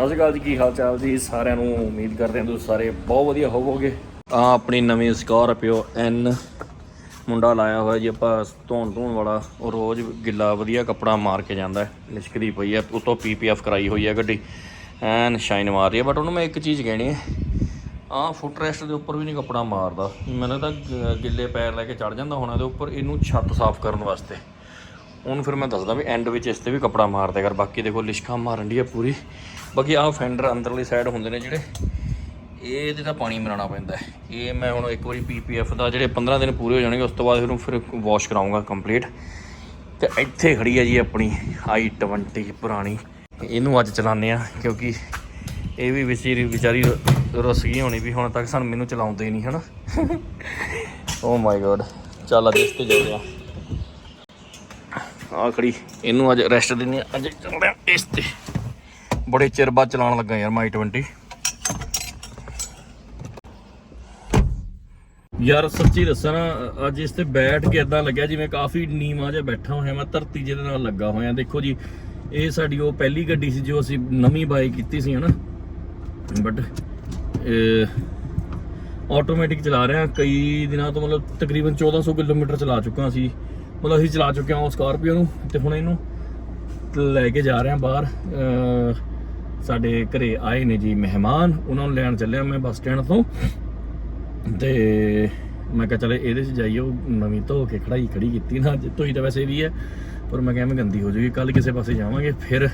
ਸਤਿ ਸ਼੍ਰੀ ਅਕਾਲ ਜੀ, ਕੀ ਹਾਲ ਚਾਲ ਜੀ? ਸਾਰਿਆਂ ਨੂੰ ਉਮੀਦ ਕਰਦੇ ਹਾਂ ਤੁਸੀਂ ਸਾਰੇ ਬਹੁਤ ਵਧੀਆ ਹੋਵੋਗੇ। ਆ ਆਪਣੀ ਨਵੀਂ ਸਕਾਰਪੀਓ ਐਨ ਮੁੰਡਾ ਲਾਇਆ ਹੋਇਆ ਜੀ, ਆਪਾਂ ਧੋਣ ਧੋਣ ਵਾਲਾ, ਉਹ ਰੋਜ਼ ਗਿੱਲਾ ਵਧੀਆ ਕੱਪੜਾ ਮਾਰ ਕੇ ਜਾਂਦਾ ਹੈ, ਲਿਸ਼ਕਦੀ ਪਈ ਹੈ, ਉਤੋਂ ਪੀਪੀਐਫ ਕਰਾਈ ਹੋਈ ਹੈ ਗੱਡੀ। ਐਨ ਸ਼ਾਈਨ ਮਾਰ ਰਹੀ ਹੈ ਬਟ ਉਹਨੂੰ ਮੈਂ ਇੱਕ ਚੀਜ਼ ਕਹਿਣੀ ਹੈ, ਆਹ ਫੁੱਟ ਰੈਸਟ ਦੇ ਉੱਪਰ ਵੀ ਨਹੀਂ ਕੱਪੜਾ ਮਾਰਦਾ। ਮੈਨੂੰ ਤਾਂ ਗਿੱਲੇ ਪੈਰ ਲੈ ਕੇ ਚੜ ਜਾਂਦਾ ਹੋਣਾ ਦੇ ਉੱਪਰ ਇਹਨੂੰ ਛੱਤ ਸਾਫ਼ ਕਰਨ ਵਾਸਤੇ। ਉਹਨੂੰ ਫਿਰ ਮੈਂ ਦੱਸਦਾ ਵੀ ਐਂਡ ਵਿੱਚ ਇਸ ਤੇ ਵੀ ਕੱਪੜਾ ਮਾਰ ਦਿਆ ਕਰ। ਬਾਕੀ ਦੇਖੋ ਲਿਸ਼ਕਾਂ ਮਾਰਨ ਦੀ ਹੈ ਪੂਰੀ। ਬਾਕੀ ਆਹ ਫੈਂਡਰ ਅੰਦਰਲੀ ਸਾਈਡ ਹੁੰਦੇ ਨੇ ਜਿਹੜੇ, ਇਹਦੇ ਤਾਂ ਪਾਣੀ ਮਿਲਾਉਣਾ ਪੈਂਦਾ ਇਹ ਮੈਂ ਹੁਣ ਇੱਕ ਵਾਰੀ ਪੀਪੀਐਫ ਦਾ ਜਿਹੜੇ 15 ਦਿਨ ਪੂਰੇ ਹੋ ਜਾਣਗੇ, ਉਸ ਤੋਂ ਬਾਅਦ ਇਹਨੂੰ ਫਿਰ ਵਾਸ਼ ਕਰਾਉਂਗਾ ਕੰਪਲੀਟ ਤੇ ਇੱਥੇ ਖੜੀ ਹੈ ਜੀ ਆਪਣੀ i20 ਪੁਰਾਣੀ। ਇਹਨੂੰ ਅੱਜ ਚਲਾਉਂਦੇ ਆ, ਕਿਉਂਕਿ ਇਹ ਵੀ ਵਿਚਾਰੀ ਵਿਚਾਰੀ ਰੁੱਸ ਗਈ ਹੋਣੀ ਵੀ ਹੁਣ ਤੱਕ ਸਾਨੂੰ ਮੈਨੂੰ ਚਲਾਉਂਦੇ ਹੀ ਨਹੀਂ, ਹਨਾ? ਓ ਮਾਈ ਗॉड ਚੱਲ ਅੱਜ ਇਸ ਤੇ ਜਾਂਦੇ ਆ ਖੜੀ। ਇਹਨੂੰ ਅੱਜ ਰੈਸਟ ਦਿੰਦੇ ਆ ਅੱਜ ਚੱਲਦੇ ਆ ਇਸ ਤੇ। ਬੜੇ ਚਿਰ ਬਾਅਦ ਚਲਾਉਣ ਲੱਗਾ ਯਾਰ ਮਾਈ 20 ਯਾਰ ਸੱਚੀ ਦੱਸਾਂ ਨਾ, ਅੱਜ ਇਸ ਤੇ ਬੈਠ ਕੇ ਇਦਾਂ ਲੱਗਿਆ ਜਿਵੇਂ ਕਾਫੀ ਨੀਵਾਂ ਜਿਹਾ ਬੈਠਾ ਹੋਇਆ ਮੈਂ, ਧਰਤੀ ਜਿਹਦੇ ਨਾਲ ਲੱਗਾ ਹੋਇਆ। ਦੇਖੋ ਜੀ, ਇਹ ਸਾਡੀ ਉਹ ਪਹਿਲੀ ਗੱਡੀ ਸੀ ਜੋ ਅਸੀਂ ਨਵੀਂ ਬਾਈ ਕੀਤੀ ਸੀ, ਹਨਾ? ਬਟ ਆਟੋਮੈਟਿਕ ਚਲਾ ਰਿਹਾ ਕਈ ਦਿਨਾਂ ਤੋਂ ਮਤਲਬ ਤਕਰੀਬਨ 1400 ਕਿਲੋਮੀਟਰ ਚਲਾ ਚੁੱਕਾ ਸੀ। ਮਤਲਬ ਅਸੀਂ ਚਲਾ ਚੁੱਕੇ ਹਾਂ ਸਕਾਰਪੀਓ ਨੂੰ ਤੇ ਹੁਣ ਇਹਨੂੰ ਲੈ ਕੇ ਜਾ ਰਹੇ ਹਾਂ ਬਾਹਰ। ਸਾਡੇ ਘਰੇ ਆਏ ਨੇ ਜੀ ਮਹਿਮਾਨ, ਉਹਨਾਂ ਨੂੰ ਲੈਣ ਚੱਲਿਆ ਮੈਂ ਬੱਸ ਸਟੈਂਡ ਤੋਂ। ਤੇ ਮੈਂ ਕਿਹਾ ਚਲੇ ਇਹਦੇ 'ਚ ਜਾਈਏ ਉਹ ਨਵੀਂ ਧੋ ਕੇ ਖੜਾਈ ਖੜੀ ਕੀਤੀ ਨਾ ਅੱਜ ਧੋਈ ਤਾਂ ਵੈਸੇ ਵੀ ਹੈ, ਪਰ ਮੈਂ ਕਿਹਾ ਮੈਂ ਗੰਦੀ ਹੋ ਜਾਊਗੀ ਕੱਲ ਕਿਸੇ ਪਾਸੇ ਜਾਵਾਂਗੇ, ਫਿਰ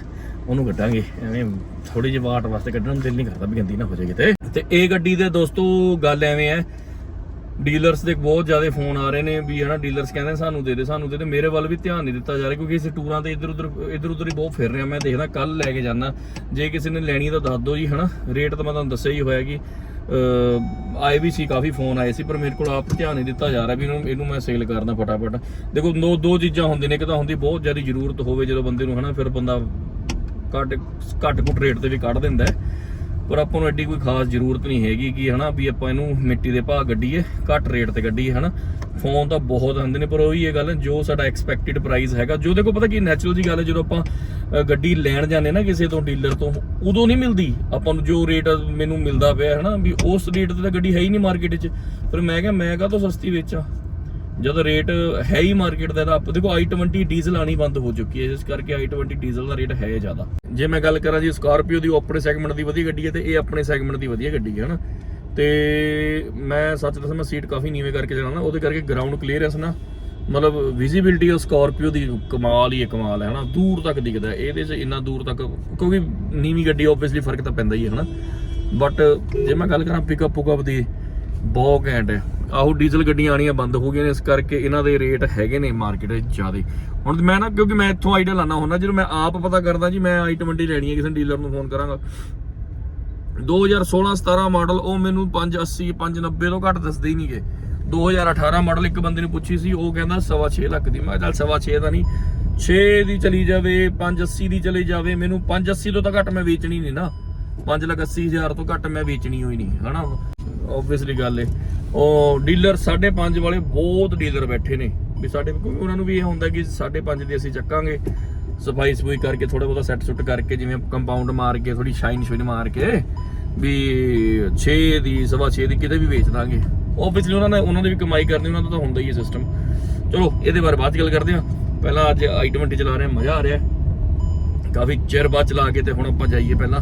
ਉਹਨੂੰ ਕੱਢਾਂਗੇ। ਐਵੇਂ ਥੋੜੀ ਜਿਹੀ ਵਾਟ ਵਾਸਤੇ ਕੱਢਣ ਨੂੰ ਦਿਲ ਨਹੀਂ ਕਰਦਾ ਵੀ ਗੰਦੀ ਨਾ ਹੋ ਜਾਏ ਕਿਤੇ। ਤੇ ਇਹ ਗੱਡੀ ਦੇ ਦੋਸਤੋ, ਗੱਲ ਐਵੇਂ ਹੈ ਡੀਲਰਸ ਦੇ ਬਹੁਤ ਜ਼ਿਆਦਾ ਫੋਨ ਆ ਰਹੇ ਨੇ ਵੀ ਹਨਾ ਡੀਲਰਸ ਕਹਿੰਦੇ ਸਾਨੂੰ ਦੇ ਦੇ, ਸਾਨੂੰ ਦੇ ਦੇ। ਮੇਰੇ ਵੱਲ ਵੀ ਧਿਆਨ ਨਹੀਂ ਦਿੱਤਾ ਜਾ ਰਿਹਾ ਕਿਉਂਕਿ ਅਸੀਂ ਟੂਰਾਂ ਤੇ ਇੱਧਰ ਉੱਧਰ ਇੱਧਰ ਉੱਧਰ ਹੀ ਬਹੁਤ ਫਿਰ ਰਿਹਾ ਮੈਂ ਦੇਖਦਾ ਕੱਲ ਲੈ ਕੇ ਜਾਣਾ ਜੇ ਕਿਸੇ ਨੇ ਲੈਣੀ ਤਾਂ ਦੱਸ ਦਿਓ ਜੀ, ਹਨਾ। ਰੇਟ ਤਾਂ ਮੈਂ ਤੁਹਾਨੂੰ ਦੱਸਿਆ ਹੀ ਹੋਇਆ ਕਿ ਆਏ ਵੀ ਸੀ ਕਾਫੀ ਫੋਨ ਆਏ ਸੀ, ਪਰ ਮੇਰੇ ਕੋਲ ਆਪ ਧਿਆਨ ਨਹੀਂ ਦਿੱਤਾ ਜਾ ਰਿਹਾ ਵੀ ਇਹਨੂੰ ਇਹਨੂੰ ਮੈਂ ਸੇਲ ਕਰਨਾ ਫਟਾਫਟ। ਦੇਖੋ, ਦੋ ਦੋ ਚੀਜ਼ਾਂ ਹੁੰਦੀਆਂ ਨੇ, ਇੱਕ ਤਾਂ ਹੁੰਦੀ ਬਹੁਤ ਜ਼ਿਆਦਾ ਜ਼ਰੂਰਤ ਹੋਵੇ ਜਦੋਂ ਬੰਦੇ ਨੂੰ, ਹਨਾ, ਫਿਰ ਬੰਦਾ ਘੱਟ ਘੱਟ ਕੁੱਟ ਰੇਟ ਤੇ ਵੀ ਕੱਢ ਦਿੰਦਾ ਹੈ। ਪਰ ਆਪਾਂ ਨੂੰ ਐਡੀ ਕੋਈ ਖਾਸ ਜ਼ਰੂਰਤ ਨਹੀਂ ਹੈਗੀ ਕਿ ਹਨਾ ਵੀ ਆਪਾਂ ਇਹਨੂੰ ਮਿੱਟੀ ਦੇ ਭਾਅ ਗੱਡੀਏ, ਘੱਟ ਰੇਟ ਤੇ ਗੱਡੀਏ ਹਨਾ। ਫੋਨ ਤਾਂ ਬਹੁਤ ਹੁੰਦੇ ਨੇ, ਪਰ ਉਹੀ ਇਹ ਗੱਲ, ਜੋ ਸਾਡਾ ਐਕਸਪੈਕਟਿਡ ਪ੍ਰਾਈਸ ਹੈਗਾ, ਜੋ ਦੇਖੋ ਪਤਾ ਕੀ ਨੈਚੁਰਲ ਜੀ ਗੱਲ ਹੈ, ਜਦੋਂ ਆਪਾਂ ਗੱਡੀ ਲੈਣ ਜਾਂਦੇ ਨਾ ਕਿਸੇ ਤੋਂ ਡੀਲਰ ਤੋਂ, ਉਦੋਂ ਨਹੀਂ ਮਿਲਦੀ। ਆਪਾਂ ਨੂੰ ਜੋ ਰੇਟ ਮੈਨੂੰ ਮਿਲਦਾ ਪਿਆ ਹਨਾ, ਵੀ ਉਸ ਰੇਟ ਤੇ ਤਾਂ ਗੱਡੀ ਹੈ ਹੀ ਨਹੀਂ ਮਾਰਕੀਟ 'ਚ। ਪਰ ਮੈਂ ਕਿਹਾ, ਮੈਂ ਕਾਹ ਤੋਂ ਸਸਤੀ ਵੇਚਾਂ? ਜਦੋਂ ਰੇਟ ਹੈ ਹੀ ਮਾਰਕੀਟ ਦਾ, ਤਾਂ ਆਪ ਦੇਖੋ i20 ਡੀਜ਼ਲ ਆਣੀ ਬੰਦ ਹੋ ਚੁੱਕੀ ਹੈ ਜਿਸ ਕਰਕੇ i20 ਡੀਜ਼ਲ ਦਾ ਰੇਟ ਹੈ ਜ਼ਿਆਦਾ। ਜੇ ਮੈਂ ਗੱਲ ਕਰਾਂ ਜੀ ਸਕਾਰਪੀਓ ਦੀ ਆਪਣੇ ਸੈਗਮੈਂਟ ਦੀ ਵਧੀਆ ਗੱਡੀ ਹੈ ਤੇ ਇਹ ਆਪਣੇ ਸੈਗਮੈਂਟ ਦੀ ਵਧੀਆ ਗੱਡੀ ਹੈ, ਹਨਾ? ਤੇ ਮੈਂ ਸੱਚ ਦੱਸਾਂ, ਮੈਂ ਸੀਟ ਕਾਫੀ ਨੀਵੇਂ ਕਰਕੇ ਚਲਾਉਣਾ ਉਹਦੇ ਕਰਕੇ ਗਰਾਊਂਡ ਕਲੀਅਰੈਂਸ ਨਾ, ਮਤਲਬ ਵਿਜ਼ਿਬਿਲਟੀ ਉਹ ਸਕਾਰਪੀਓ ਦੀ ਕਮਾਲ ਹੀ ਹੈ, ਕਮਾਲ ਹੈ, ਹਨਾ? ਦੂਰ ਤੱਕ ਦਿਖਦਾ ਇਹਦੇ 'ਚ ਇੰਨਾ ਦੂਰ ਤੱਕ, ਕਿਉਂਕਿ ਨੀਵੀਂ ਗੱਡੀ ਆਬਵੀਅਸਲੀ ਫ਼ਰਕ ਤਾਂ ਪੈਂਦਾ ਹੀ ਹੈ, ਹਨਾ? ਬਟ ਜੇ ਮੈਂ ਗੱਲ ਕਰਾਂ ਪਿਕਅਪ ਪੁਕਅਪ ਦੀ, ਬਹੁਤ ਘੈਂਟ ਹੈ। ਆਹੋ ਡੀਜ਼ਲ ਗੱਡੀਆਂ ਆਣੀਆਂ ਬੰਦ ਹੋ ਗਈਆਂ ਨੇ, ਇਸ ਕਰਕੇ ਇਹਨਾਂ ਦੇ ਰੇਟ ਹੈਗੇ ਨੇ ਮਾਰਕੀਟ ਵਿੱਚ ਜ਼ਿਆਦੇ। ਹੁਣ ਮੈਂ ਨਾ, ਕਿਉਂਕਿ ਮੈਂ ਇੱਥੋਂ ਆਈਡੀਆ ਲਾਣਾ ਹੁੰਦਾ, ਜਦੋਂ ਮੈਂ ਆਪ ਪਤਾ ਕਰਦਾ ਜੀ, ਮੈਂ i20 ਲੈਣੀ ਹੈ, ਕਿਸੇ ਡੀਲਰ ਨੂੰ ਫੋਨ ਕਰਾਂਗਾ। 2016 17 ਮਾਡਲ, ਉਹ ਮੈਨੂੰ 580 590 ਤੋਂ ਘੱਟ ਦੱਸਦੇ ਹੀ ਨਹੀਂਗੇ। 2018 ਮਾਡਲ ਇੱਕ ਬੰਦੇ ਨੂੰ ਪੁੱਛੀ ਸੀ, ਉਹ ਕਹਿੰਦਾ 6.5 ਲੱਖ ਦੀ। ਮੈਂ ਕਿਹਾ ਚੱਲ 6.5 ਦਾ ਨਹੀਂ 6 ਦੀ ਚਲੀ ਜਾਵੇ 580 ਦੀ ਚਲੀ ਜਾਵੇ, ਮੈਨੂੰ 580 ਤੋਂ ਤਾਂ ਘੱਟ ਮੈਂ ਵੇਚਣੀ ਨਹੀਂ ਨਾ। 5 ਲੱਖ 80 ਹਜ਼ਾਰ ਤੋਂ ਘੱਟ ਮੈਂ ਵੇਚਣੀ ਹੋਈ ਨਹੀਂ, ਹਨਾ? ਆਬਵੀਅਸਲੀ ਗੱਲ ਏ। ਉਹ ਡੀਲਰ 5.5 ਵਾਲੇ ਬਹੁਤ ਡੀਲਰ ਬੈਠੇ ਨੇ। ਵੀ ਸਾਡੇ ਕਿਉਂਕਿ ਉਹਨਾਂ ਨੂੰ ਵੀ ਇਹ ਹੁੰਦਾ ਕਿ 5.5 ਦੀ ਅਸੀਂ ਚੱਕਾਂਗੇ। ਸਫ਼ਾਈ ਸਫੂਈ ਕਰਕੇ ਥੋੜਾ ਬਹੁਤਾ ਸੈੱਟ ਸੁੱਟ ਕਰਕੇ, ਜਿਵੇਂ ਕੰਪਾਊਂਡ ਮਾਰ ਕੇ ਥੋੜੀ ਸ਼ਾਈਨ ਸ਼ਾਈਨ ਮਾਰ ਕੇ, ਵੀ 6 ਦੀ, ਸਵਾ 6 ਦੀ ਕਿਤੇ ਵੀ ਵੇਚ ਦਾਂਗੇ। ਆਬਵੀਅਸਲੀ ਉਹਨਾਂ ਨੇ, ਉਹਨਾਂ ਦੀ ਵੀ ਕਮਾਈ ਕਰਨੀ, ਉਹਨਾਂ ਦਾ ਤਾਂ ਹੁੰਦਾ ਹੀ ਹੈ ਸਿਸਟਮ ਚਲੋ, ਇਹਦੇ ਬਾਰੇ ਬਾਅਦ 'ਚ ਗੱਲ ਕਰਦੇ ਹਾਂ। ਪਹਿਲਾਂ ਅੱਜ i20 ਚਲਾ ਰਹੇ ਮਜ਼ਾ ਆ ਰਿਹਾ। ਕਾਫੀ ਚਿਰ ਬਾਅਦ ਚਲਾ ਕੇ ਤੇ ਹੁਣ ਆਪਾਂ ਜਾਈਏ ਪਹਿਲਾਂ।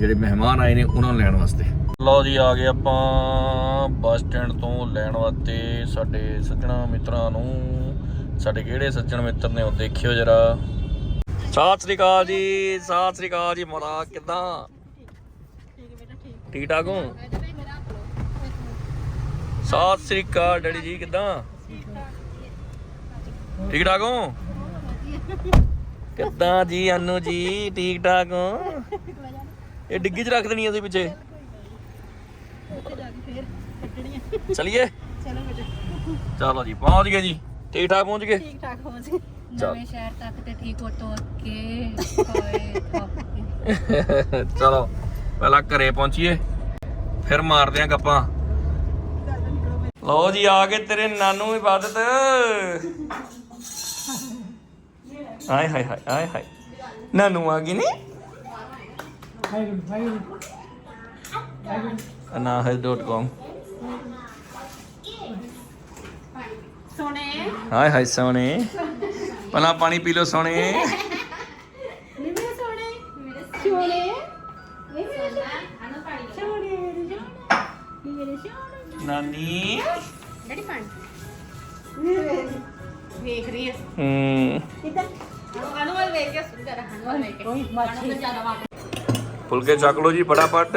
ਜਿਹੜੇ ਮਹਿਮਾਨ ਆਏ ਨੇ, ਉਹਨਾਂ ਨੂੰ ਲੈਣ ਵਾਸਤੇ। ਲਓ ਜੀ, ਆ ਗਏ ਆਪਾਂ ਬੱਸ ਸਟੈਂਡ ਤੋਂ ਲੈਣ ਵਾਸਤੇ ਸਾਡੇ ਸੱਜਣਾ ਮਿੱਤਰਾਂ ਨੂੰ। ਸਾਡੇ ਕਿਹੜੇ ਸੱਜਣ ਮਿੱਤਰ ਨੇ ਉਹ ਦੇਖਿਓ ਜਰਾ। ਸਤਿ ਸ੍ਰੀ ਅਕਾਲ ਜੀ, ਸਤਿ ਸ੍ਰੀ ਅਕਾਲ ਜੀ ਮਰਾ ਕਿਦਾਂ? ਠੀਕ ਠਾਕ ਹੋ? ਸਤਿ ਸ੍ਰੀ ਅਕਾਲ ਡੈਡੀ ਜੀ, ਕਿਦਾਂ? ਠੀਕ ਠਾਕ ਹੋ? ਕਿਦਾਂ ਜੀ, ਅਨੂ ਜੀ, ਠੀਕ ਠਾਕ ਹੋ? ਇਹ ਡਿੱਗੀ 'ਚ ਰੱਖ ਦੇਣੀ ਅਸੀਂ ਪਿੱਛੇ। ਚਲਿਏ? ਚਲੋ ਜੀ ਪਹੁੰਚ ਗਏ ਜੀ। ਠੀਕ ਠਾਕ ਪਹੁੰਚ ਗਏ? ਠੀਕ ਠਾਕ ਹੋ ਜੀ ਚੱਲ। ਨਵੇਂ ਸ਼ਹਿਰ ਤੱਕ ਤੇ ਠੀਕ ਹੋ ਤੋ ਕੇ ਕੋਏ ਥੱਕ ਕੇ ਚਲੋ ਪਹਿਲਾਂ ਘਰੇ ਪਹੁੰਚੀਏ ਫਿਰ ਮਾਰਦੇ ਆਂ ਗੱਪਾਂ। ਲਓ ਜੀ ਆ ਗਏ ਤੇਰੇ ਨਾਨੂ ਇਬਾਦਤ ਹਾਏ ਹਾਏ ਹਾਏ ਹਾਏ ਹਾਏ। ਨਾਨੂ ਆ ਗਈ ਨੀ? anahel.com ਸੋਨੇ। ਹਾਏ ਹਾਏ ਸੋਨੇ। ਪਹਿਲਾਂ ਪਾਣੀ ਪੀ ਲਓ ਮੇਰੇ ਮੇਰੇ ਸੋਨਾ। ਨਾਨੀ। ਡੈਡੀ ਪਾਣੀ ਵੇਖ ਰਹੀ ਹੈ ਹੂੰ। ਕਿੱਦਾਂ ਅਨੂ ਅਨੂ ਵੱਲ ਵੇਖ ਕੇ ਸੁਣ ਜਰਾ ਅਨੂ ਵੱਲ ਵੇਖ ਕੇ। ਕੋਈ ਮਾਛੀ। ਜ਼ਿਆਦਾ ਫੁਲਕੇ ਚੱਕ ਲਓ ਜੀ ਫਟਾਫਟ।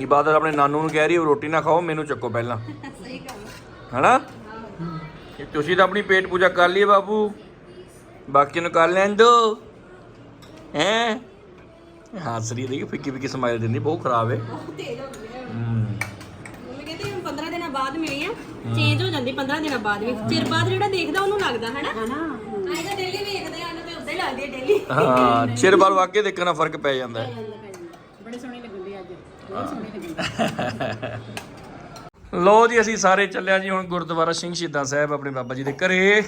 ਇਬਾਦਤ ਆਪਣੇ ਨਾਨੂ ਨੂੰ ਕਹਿ ਰਹੀ ਹੈ ਰੋਟੀ ਨਾ ਖਾਓ ਮੈਨੂੰ ਚੱਕੋ ਪਹਿਲਾਂ। ਸਹੀ ਗੱਲ ਹਨਾ? ਇਹ ਤੁਸੀਂ ਤਾਂ ਆਪਣੀ ਪੇਟ ਪੂਜਾ ਕਰ ਲਈ ਬਾਬੂ ਬਾਕੀ ਨੂੰ ਕਰ ਲੈਣ ਦੋ ਹੈ ਹੱਸ ਰਹੀ ਦੇਖੀ ਫਿੱਕੀ ਫਿੱਕੀ ਸਮਾਈਲ ਦਿੰਦੀ ਬਹੁਤ ਖਰਾਬ ਹੈ। ਤੇਜ਼ ਹੋ ਗਈ ਹੈ। ਹੂੰ। ਮੰਮੀ ਕਹਿੰਦੇ ਹੁਣ 15 ਦਿਨਾਂ ਬਾਅਦ ਮਿਲੀ ਆ। ਚੇਂਜ ਹੋ ਜਾਂਦੀ 15 ਦਿਨਾਂ ਬਾਅਦ ਵੀ। ਚਿਰ ਬਾਅਦ ਜਿਹੜਾ ਦੇਖਦਾ ਉਹਨੂੰ ਲੱਗਦਾ ਹਨਾ? ਹਨਾ ਆਈ ਤਾਂ ਡੇਲੀ ਵੇਖਦੇ ਆ ਤੇ ਉਦਾਂ ਹੀ ਲੱਗਦੀ ਹੈ ਡੇਲੀ ਹਾਂ ਚਿਰ ਬਾਅਦ ਵਾਕਿਆ ਦੇਖਣਾ ਫ਼ਰਕ ਪੈ ਜਾਂਦਾ ਹੈ ਬੜੇ ਸੋਹਣੇ ਲੱਗਦੇ ਅੱਜ ਬਹੁਤ ਸੋਹਣੇ ਲੱਗਦੇ ਲੋ ਜੀ ਅਸੀਂ ਸਾਰੇ ਚੱਲਿਆ ਜੀ ਹੁਣ ਗੁਰਦੁਆਰਾ ਸਿੰਘ ਸ਼ਹੀਦਾਂ ਸਾਹਿਬ ਆਪਣੇ ਬਾਬਾ ਜੀ ਦੇ ਘਰੇ।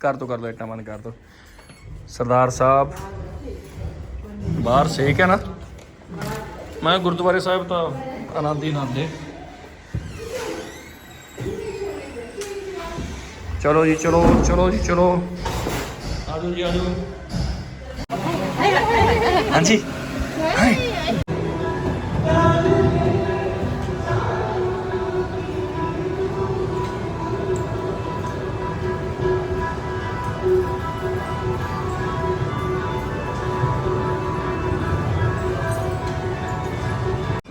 ਕਰ ਤੋਂ ਕਰ ਲੋ ਇੱਟਾਂ ਬੰਦ ਕਰ ਦੋ ਸਰਦਾਰ ਸਾਹਿਬ ਬਾਹਰ ਸੇਕ ਹੈ ਨਾ। ਮੈਂ ਗੁਰਦੁਆਰੇ ਸਾਹਿਬ ਤਾਂ ਆਨੰਦ ਹੀ ਆਨੰਦ ਹੈ। ਚਲੋ ਜੀ ਚਲੋ ਚਲੋ ਜੀ ਚਲੋ। ਆਜੋ ਜੀ ਆਜੋ ਹਾਂਜੀ। ਹਾਏ।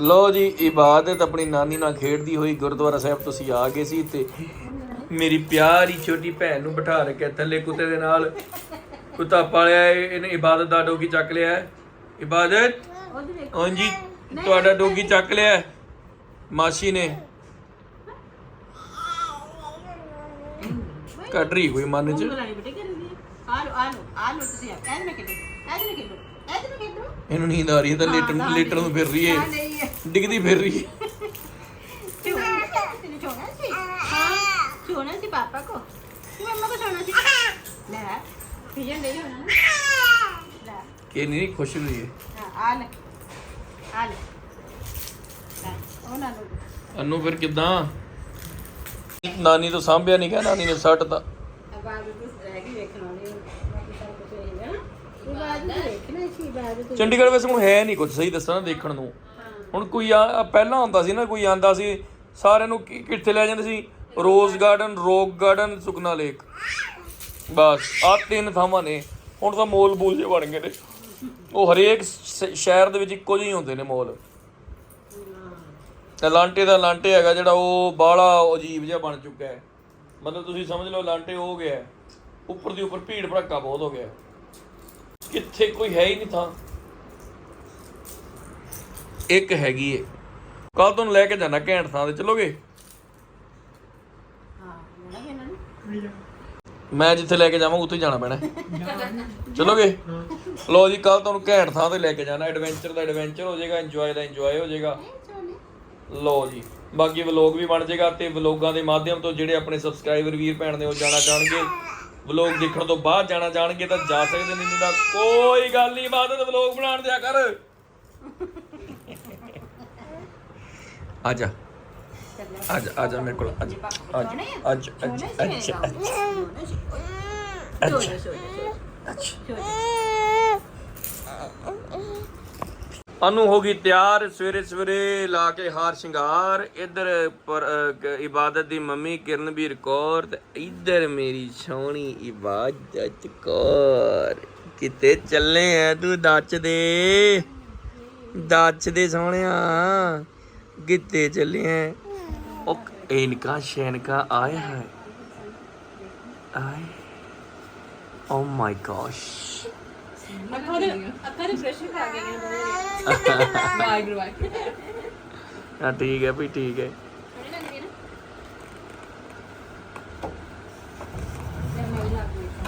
ਲੋ ਜੀ ਇਬਾਦਤ ਆਪਣੀ ਨਾਨੀ ਨਾਲ ਖੇਡਦੀ ਹੋਈ ਗੁਰਦੁਆਰਾ ਸਾਹਿਬ ਤੁਸੀਂ ਆ ਗਏ ਸੀ ਤੇ ਮੇਰੀ ਪਿਆਰੀ ਛੋਟੀ ਭੈਣ ਨੂੰ ਬਿਠਾ ਰੱਖਿਆ ਥੱਲੇ ਕੁੱਤੇ ਦੇ ਨਾਲ। ਕੁੱਤਾ ਪਾਲਿਆ ਇਹਨੇ ਇਬਾਦਤ ਦਾ ਡੋਗੀ ਚੱਕ ਲਿਆ। ਹੈ। ਇਬਾਦਤ? ਹਾਂਜੀ ਤੁਹਾਡਾ ਡੋਗੀ ਚੱਕ ਲਿਆ। ਮਾਸੀ ਨੇ। ਕੱਢ ਰਹੀ ਕੋਈ ਮਨ ਚ। ਇਹਨੂੰ ਨੀਂਦ ਆ ਰਹੀ ਹੈ ਤਾਂ ਲੇਟਣ ਲੇਟਣ ਨੂੰ ਫਿਰ ਰਹੀ ਹੈ ਡਿੱਗਦੀ ਫਿਰ ਰਹੀ ਹੈ। ਤੈਨੂੰ ਛੋਣਾ ਸੀ? ਹਾਂ ਛੋਣਾ ਸੀ ਪਾਪਾ ਕੋ। ਮੰਮਾ ਕੋ ਛੋਣਾ ਸੀ? ਲੈ ਪਿਜਨ ਦੇ ਹੋਣਾ ਲੈ। ਕਿ ਨਹੀਂ ਖੁਸ਼ ਹੋਈ। ਹੈ ਹਾਂ, ਆ ਲੈ ਆ ਲੈ। ਲੈ ਉਹ ਨਾ ਲੋ ਅਨੂ ਫਿਰ ਕਿਦਾਂ? ਨਾਨੀ ਤੋਂ ਸਾਂਭਿਆ ਨਹੀਂ ਗਿਆ ਨਾਨੀ ਨੇ ਸੱਟਤਾ। ਬਾਅਦ ਵਿੱਚ ਰਹਿ ਗਈ ਵੇਖਣ ਵਾਲੀ। ਬਾਕੀ ਸਾਰਾ ਕੁਝ ਹੋਏਗਾ ਇਹ ਬਾਅਦ ਵਿੱਚ ਵੇਖਣਾ ਸੀ ਬਾਅਦ ਵਿੱਚ ਚੰਡੀਗੜ੍ਹ ਹੁਣ ਹੈ ਨਹੀਂ ਕੁਝ ਸਹੀ ਦੱਸਾਂ ਦੇਖਣ ਨੂੰ। ਹੁਣ ਕੋਈ ਆ ਪਹਿਲਾਂ ਹੁੰਦਾ ਸੀ ਨਾ, ਕੋਈ ਆਂਦਾ ਸੀ, ਸਾਰਿਆਂ ਨੂੰ ਕਿ- ਕਿੱਥੇ ਲੈ ਜਾਂਦੇ ਸੀ? Rose garden rock garden Sukhna lake ਬਸ ਆ ਤਿੰਨ ਥਾਵਾਂ ਨੇ। ਹੁਣ ਤਾਂ ਮੋਲ ਬੂਲ ਜੇ ਬਣ ਗਏ ਨੇ। ਉਹ ਹਰੇਕ ਸ਼- ਸ਼ਹਿਰ ਦੇ ਵਿੱਚ ਇੱਕੋ ਜਿਹੇ ਹੀ ਹੁੰਦੇ ਨੇ ਮੋਲ। ਲਾਂਟੇ ਦਾ ਲਾਂਟੇ ਹੈਗਾ ਜਿਹੜਾ ਉਹ ਬਾਹਲਾ ਅਜੀਬ ਜਿਹਾ ਬਣ ਚੁੱਕਾ ਹੈ। ਮਤਲਬ ਤੁਸੀਂ ਸਮਝ ਲਓ, ਲਾਂਟੇ ਹੋ ਗਿਆ ਹੈ। ਉੱਪਰ ਦੀ ਉੱਪਰ ਭੀੜ ਭੜੱਕਾ ਬਹੁਤ ਹੋ ਗਿਆ ਹੈ। ਕਿੱਥੇ ਕੋਈ ਹੈ ਹੀ ਨਹੀਂ ਥਾਂ। ਇੱਕ ਹੈਗੀ ਏ। ਕੱਲ ਤੁਹਾਨੂੰ ਲੈ ਕੇ ਜਾਣਾ ਘੈਂਟ ਥਾਂ ਤੇ। ਚਲੋਗੇ? ਮੈਂ ਜਿੱਥੇ ਲੈ ਕੇ ਜਾਵਾਂ ਉੱਥੇ ਹੀ ਜਾਣਾ ਪੈਣਾ। ਚਲੋਗੇ? ਲੋ ਜੀ ਕੱਲ ਤੁਹਾਨੂੰ ਘੈਂਟ ਥਾਂ ਤੇ ਲੈ ਕੇ ਜਾਣਾ। ਐਡਵੈਂਚਰ ਦਾ ਐਡਵੈਂਚਰ ਹੋ ਜਾਏਗਾ ਇੰਜੋਏ ਦਾ ਇੰਜੋਏ ਹੋ ਜਾਏਗਾ। ਲੋ ਜੀ ਬਾਕੀ ਵਲੌਗ ਵੀ ਬਣ ਜਾਏਗਾ ਤੇ ਵਲੌਗਾਂ ਦੇ ਮਾਧਿਅਮ ਤੋਂ ਜਿਹੜੇ ਆਪਣੇ ਸਬਸਕ੍ਰਾਈਬਰ ਵੀਰ ਭੈਣ ਨੇ ਉਹ ਜਾਣਾ ਚਾਹਣਗੇ ਵਲੌਗ ਦੇਖਣ ਤੋਂ ਬਾਅਦ ਜਾਣਾ ਚਾਹਣਗੇ ਤਾਂ ਜਾ ਸਕਦੇ ਨੇ। ਨਹੀਂ ਤਾਂ ਕੋਈ ਗੱਲ ਨਹੀਂ ਬਾਅਦ ਵਲੌਗ ਬਣਾਉਣ ਦਿਆ ਕਰ। ਆ ਜਾ। ਅੱਜ ਅੱਜ ਮੇਰੇ ਕੋਲ ਅੱਜ ਅੱਜ ਅੱਜ ਅੱਜ ਅੱਜ ਅੱਜ ਅੱਜ ਅਨੂ ਹੋ ਗਈ ਤਿਆਰ, ਸਵੇਰੇ ਸਵੇਰੇ ਲਾ ਕੇ ਹਾਰ ਸ਼ਿੰਗਾਰ। ਇਧਰ ਇਬਾਦਤ ਦੀ ਮੰਮੀ ਕਿਰਨਵੀਰ ਕੌਰ ਤੇ ਇਧਰ ਮੇਰੀ ਸੋਹਣੀ ਇਬਾਦਤ ਕੌਰ। ਕਿਤੇ ਚੱਲੇ ਆ ਤੂੰ ਦੱਚ ਦੇ ਦੱਚ ਦੇ ਸੋਹਣਿਆ। ਕਿਤੇ ਚੱਲੇ ਆ ਉਹ ਇਨਕਾ ਸ਼ੈਨਕਾ ਆਇਆ ਹੈ ਆਏ ਓ ਮਾਈ ਗॉश ਅੱਖਾਂ ਦੇ ਅੱਖਾਂ ਦੇ ਬ੍ਰਸ਼ ਖਾ ਗਏ ਨੇ ਵਾਹਿਗੁਰੂ ਵਾਹਿਗੁਰੂ ਹਾਂ ਠੀਕ ਹੈ ਭਈ ਠੀਕ ਹੈ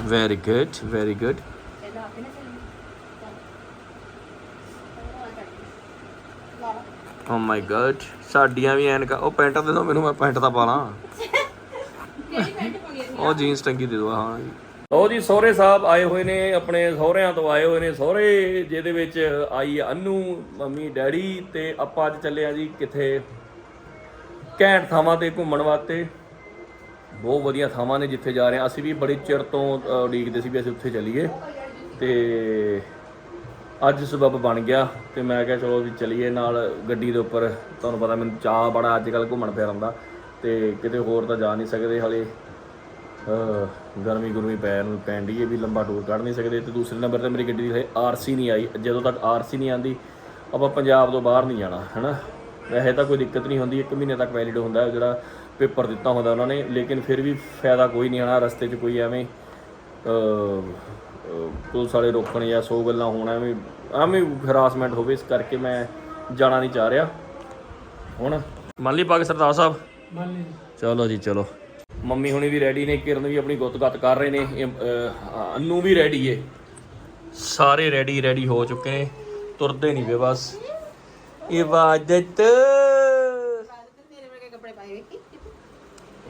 very good very good oh my God ਸਾਡੀਆਂ ਵੀ ਐਨਕਾਂ, ਉਹ ਪੈਂਟ ਦੇ ਦਿਓ, ਮੈਨੂੰ ਮੈਂ ਪੈਂਟ ਤਾਂ ਪਾ ਲਾਂ। ਉਹ ਜੀਨਸ ਟੰਗੀ ਦੇ ਦਿਓ, ਹਾਂ ਜੀ। ਲਓ ਜੀ, ਸਹੁਰੇ ਸਾਹਿਬ ਆਏ ਹੋਏ ਨੇ, ਆਪਣੇ ਸਹੁਰਿਆਂ ਤੋਂ ਆਏ ਹੋਏ ਨੇ। ਸਹੁਰੇ, ਜਿਹਦੇ ਵਿੱਚ ਆਈ ਆ ਅਨੂ, ਮੰਮੀ, ਡੈਡੀ, ਤੇ ਆਪਾਂ ਅੱਜ ਚੱਲੇ ਆ ਜੀ ਕਿੱਥੇ? ਘੈਂਟ ਥਾਵਾਂ ਤੇ ਘੁੰਮਣ ਵਾਸਤੇ। ਬਹੁਤ ਵਧੀਆ ਥਾਵਾਂ ਨੇ ਜਿੱਥੇ ਜਾ ਰਹੇ ਹਾਂ। ਅਸੀਂ ਵੀ ਬੜੇ ਚਿਰ ਤੋਂ ਉਡੀਕਦੇ ਸੀ ਵੀ ਅਸੀਂ ਉੱਥੇ ਚੱਲੀਏ। ਤੇ ਅੱਜ ਸਬਬ ਬਣ ਗਿਆ ਤੇ ਮੈਂ ਕਿਹਾ ਚਲੋ ਵੀ ਚਲੀਏ ਨਾਲ ਗੱਡੀ ਦੇ ਉੱਪਰ। ਤੁਹਾਨੂੰ ਪਤਾ ਮੈਨੂੰ ਚਾਹ ਬੜਾ ਅੱਜ ਕੱਲ ਘੁੰਮਣ ਫਿਰਨ ਦਾ ਤੇ ਕਿਤੇ ਹੋਰ ਤਾਂ ਜਾ ਨਹੀਂ ਸਕਦੇ ਹਲੇ। ਗਰਮੀ ਗੁਰਮੀ ਪੈ ਨੂੰ ਪੈਂਦੀ ਹੈ ਵੀ ਲੰਬਾ ਟੂਰ ਕੱਢ ਨਹੀਂ ਸਕਦੇ ਤੇ ਦੂਸਰੇ ਨੰਬਰ ਤੇ ਮੇਰੀ ਗੱਡੀ ਦੀ ਆਰਸੀ ਨਹੀਂ ਆਈ। ਜਦੋਂ ਤੱਕ ਆਰਸੀ ਨਹੀਂ ਆਂਦੀ, ਆਪਾਂ ਪੰਜਾਬ ਤੋਂ ਬਾਹਰ ਨਹੀਂ ਜਾਣਾ, ਹੈਨਾ? ਵੈਸੇ ਤਾਂ ਕੋਈ ਦਿੱਕਤ ਨਹੀਂ ਹੁੰਦੀ 1 ਮਹੀਨੇ ਤੱਕ ਵੈਲਿਡ ਹੁੰਦਾ ਜਿਹੜਾ ਪੇਪਰ ਦਿੱਤਾ ਹੁੰਦਾ ਉਹਨਾਂ ਨੇ, ਲੇਕਿਨ ਫਿਰ ਵੀ ਫਾਇਦਾ ਕੋਈ ਨਹੀਂ ਆਣਾ ਰਸਤੇ 'ਚ ਕੋਈ ਐਵੇਂ ਪੁਲਿਸ ਵਾਲੇ ਰੋਕਣ ਜਾਂ ਸੌ ਗੱਲਾਂ ਹੋਣ ਐਵੇਂ ਐਵੇਂ ਹਰਾਸਮੈਂਟ ਹੋਵੇ ਇਸ ਕਰਕੇ ਮੈਂ ਜਾਣਾ ਨਹੀਂ ਚਾਹ ਰਿਹਾ। ਹੁਣ? ਮੰਨ ਲਈ ਪਾਕ ਸਰਦਾਰ ਸਾਹਿਬ? ਚਲੋ ਜੀ ਚਲੋ। ਮੰਮੀ ਹੁਣੀ ਵੀ ਰੈਡੀ ਨੇ ਕਿਰਨ ਵੀ ਆਪਣੀ ਗੁੱਤ-ਗੱਤ ਕਰ ਰਹੇ ਨੇ ਅੰਨੂ ਵੀ ਰੈਡੀ ਏ। ਸਾਰੇ ਰੈਡੀ ਰੈਡੀ ਹੋ ਚੁੱਕੇ ਨੇ ਤੁਰਦੇ ਨਹੀਂ ਵੇ ਬਸ। ਇਬਾਦਤ। ਮੇਰੇ ਵਰਗੇ ਕੱਪੜੇ ਪਾਏ ਵੇਖੀ?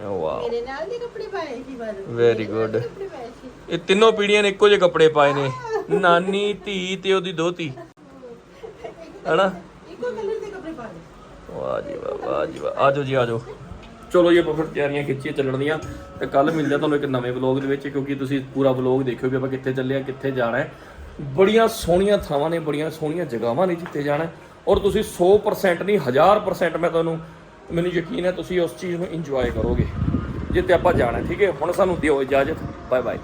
ਵਾਓ ਮੇਰੇ ਨਾਲ ਦੇ ਕੱਪੜੇ ਪਾਏ ਸੀ ਬਾਦ ਵੈਰੀ ਗੁੱਡ ਇਹ ਤਿੰਨੋਂ ਪੀੜੀਆਂ ਨੇ ਇੱਕੋ ਜਿਹੇ ਕੱਪੜੇ ਪਾਏ ਨੇ। ਨਾਨੀ ਧੀ ਤੇ ਉਹਦੀ ਦੋਤੀ ਹੈਨਾ? ਇੱਕੋ ਕਲਰ ਦੇ ਕੱਪੜੇ ਪਾਏ ਵਾਹ ਜੀ ਵਾਹ ਵਾਹ ਜੀ ਵਾਹ। ਆਜੋ ਜੀ ਆਜੋ ਚਲੋ ਜੀ ਆਪਾਂ ਫਿਰ ਤਿਆਰੀਆਂ ਖਿੱਚੀਏ ਚੱਲਣ ਦੀਆਂ। ਤੇ ਕੱਲ ਮਿਲਦੇ ਤੁਹਾਨੂੰ ਇੱਕ ਨਵੇਂ ਵਲੌਗ ਦੇ ਵਿੱਚ ਕਿਉਂਕਿ ਤੁਸੀਂ ਪੂਰਾ ਵਲੌਗ ਦੇਖਿਓ ਵੀ ਆਪਾਂ ਕਿੱਥੇ ਚੱਲੇ ਆ ਕਿੱਥੇ ਜਾਣਾ ਹੈ। ਬੜੀਆਂ ਸੋਹਣੀਆਂ ਥਾਵਾਂ ਨੇ ਬੜੀਆਂ ਸੋਹਣੀਆਂ ਜਗ੍ਹਾਵਾਂ ਨੇ ਜਿੱਥੇ ਜਾਣਾ ਔਰ ਤੁਸੀਂ 100% ਨਹੀਂ 1000% ਮੈਂ ਤੁਹਾਨੂੰ ਮੈਨੂੰ ਯਕੀਨ ਹੈ ਤੁਸੀਂ ਉਸ ਚੀਜ਼ ਨੂੰ ਇੰਜੋਏ ਕਰੋਗੇ। ਜਿੱਥੇ ਆਪਾਂ ਜਾਣਾ ਠੀਕ ਹੈ? ਹੁਣ ਸਾਨੂੰ ਦਿਓ ਇਜਾਜ਼ਤ। Bye bye